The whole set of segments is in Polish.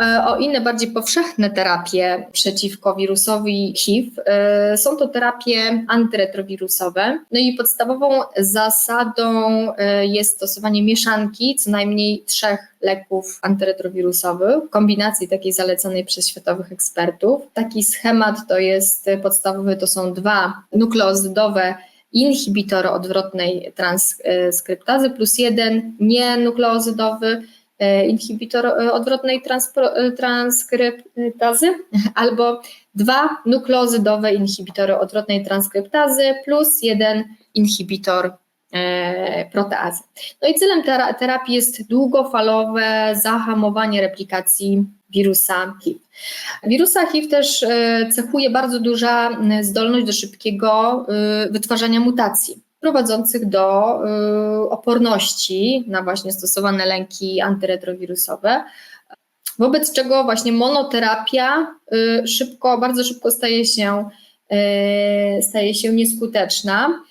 e, o inne, bardziej powszechne terapie przeciwko wirusowi HIV. Są to terapie antyretrowirusowe. No i podstawową zasadą jest stosowanie mieszanki co najmniej trzech leków antyretrowirusowych, kombinacji takiej zaleconej przez światowych ekspertów. Taki schemat to jest podstawowy, to są dwa nukleozydowe inhibitory odwrotnej transkryptazy plus jeden nienukleozydowy e, inhibitor e, odwrotnej e, transkryptazy albo dwa nukleozydowe inhibitory odwrotnej transkryptazy plus jeden inhibitor proteazy. No i celem terapii jest długofalowe zahamowanie replikacji wirusa HIV. Wirusa HIV też e, cechuje bardzo duża zdolność do szybkiego e, wytwarzania mutacji prowadzących do e, oporności na właśnie stosowane lęki antyretrowirusowe, wobec czego właśnie monoterapia szybko, bardzo szybko staje się, staje się nieskuteczna.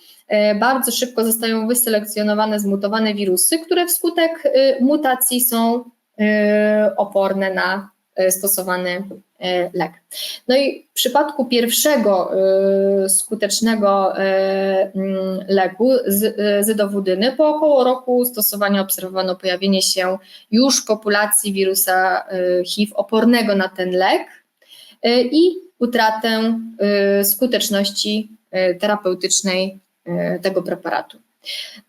Bardzo szybko zostają wyselekcjonowane zmutowane wirusy, które wskutek mutacji są oporne na stosowany e, lek. No i w przypadku pierwszego e, skutecznego mm, leku, zydowudyny, po około roku stosowania obserwowano pojawienie się już populacji wirusa HIV opornego na ten lek i utratę skuteczności terapeutycznej tego preparatu.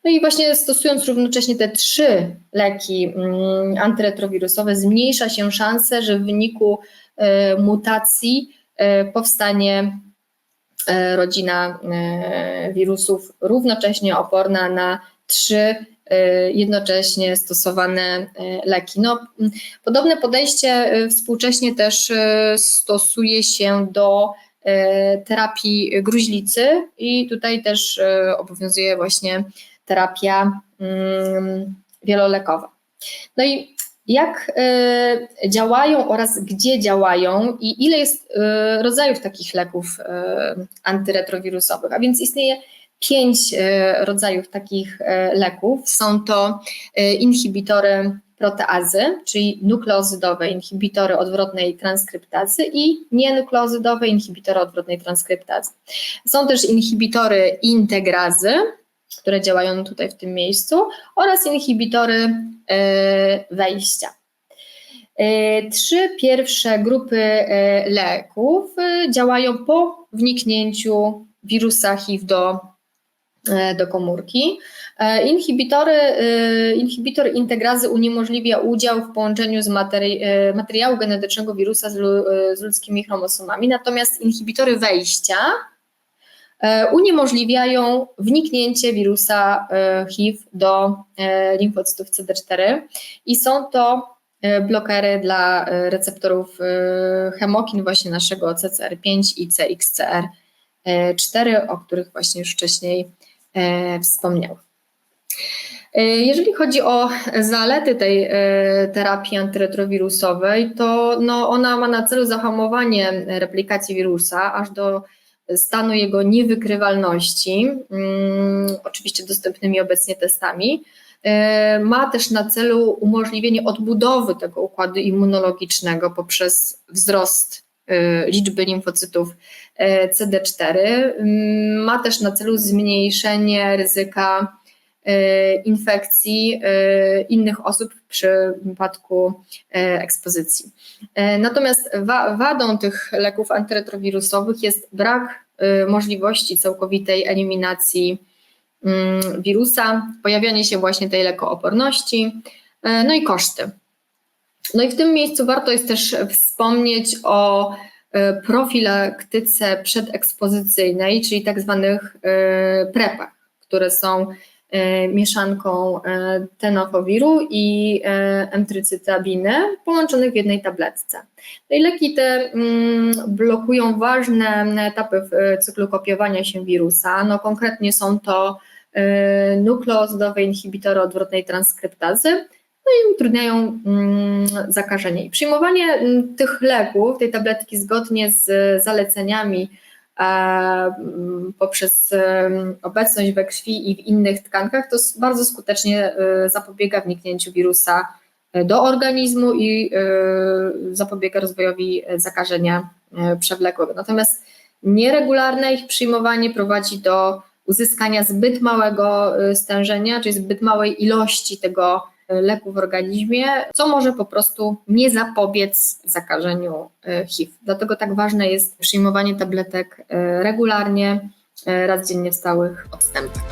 No i właśnie stosując równocześnie te trzy leki mm, antyretrowirusowe, zmniejsza się szanse, że w wyniku e, mutacji e, powstanie e, rodzina wirusów równocześnie oporna na trzy jednocześnie stosowane leki. No, podobne podejście współcześnie też stosuje się do terapii gruźlicy i tutaj też e, obowiązuje właśnie terapia mm, wielolekowa. No i jak e, działają oraz gdzie działają i ile jest rodzajów takich leków antyretrowirusowych, a więc istnieje pięć rodzajów takich leków. Są to inhibitory proteazy, czyli nukleozydowe inhibitory odwrotnej transkryptazy i nienukleozydowe inhibitory odwrotnej transkryptazy. Są też inhibitory integrazy, które działają tutaj w tym miejscu oraz inhibitory e, wejścia. E, trzy pierwsze grupy e, leków działają po wniknięciu wirusa HIV do, do komórki. E, inhibitory, e, inhibitor integrazy uniemożliwia udział w połączeniu z materi e, materiału genetycznego wirusa z, z ludzkimi chromosomami, natomiast inhibitory wejścia uniemożliwiają wniknięcie wirusa HIV do limfocytów CD4 i są to blokery dla receptorów hemokin właśnie naszego CCR5 i CXCR4, o których właśnie już wcześniej wspomniałam. E, jeżeli chodzi o zalety tej e, terapii antyretrowirusowej, to no ona ma na celu zahamowanie replikacji wirusa aż do stanu jego niewykrywalności, mm, oczywiście dostępnymi obecnie testami. E, ma też na celu umożliwienie odbudowy tego układu immunologicznego poprzez wzrost liczby limfocytów CD4. Mm, ma też na celu zmniejszenie ryzyka E, infekcji innych osób w przypadku ekspozycji. Natomiast wadą tych leków antyretrowirusowych jest brak możliwości całkowitej eliminacji mm, wirusa, pojawianie się właśnie tej lekooporności, no i koszty. No i w tym miejscu warto jest też wspomnieć o profilaktyce przedekspozycyjnej, czyli tak zwanych PrEPach, które są E, mieszanką e, tenofowiru i e, emtrycytabiny połączonych w jednej tabletce. No i leki te mm, blokują ważne etapy w cyklu kopiowania się wirusa. No konkretnie są to nukleozydowe inhibitory odwrotnej transkryptazy, no i utrudniają mm, zakażenie. Przyjmowanie mm, tych leków, tej tabletki zgodnie z zaleceniami Mm, poprzez obecność we krwi i w innych tkankach, to bardzo skutecznie y, zapobiega wniknięciu wirusa do organizmu i zapobiega rozwojowi zakażenia przewlekłego. Natomiast nieregularne ich przyjmowanie prowadzi do uzyskania zbyt małego stężenia, czyli zbyt małej ilości tego leku w organizmie, co może po prostu nie zapobiec zakażeniu HIV. Dlatego tak ważne jest przyjmowanie tabletek regularnie, raz dziennie w stałych odstępach.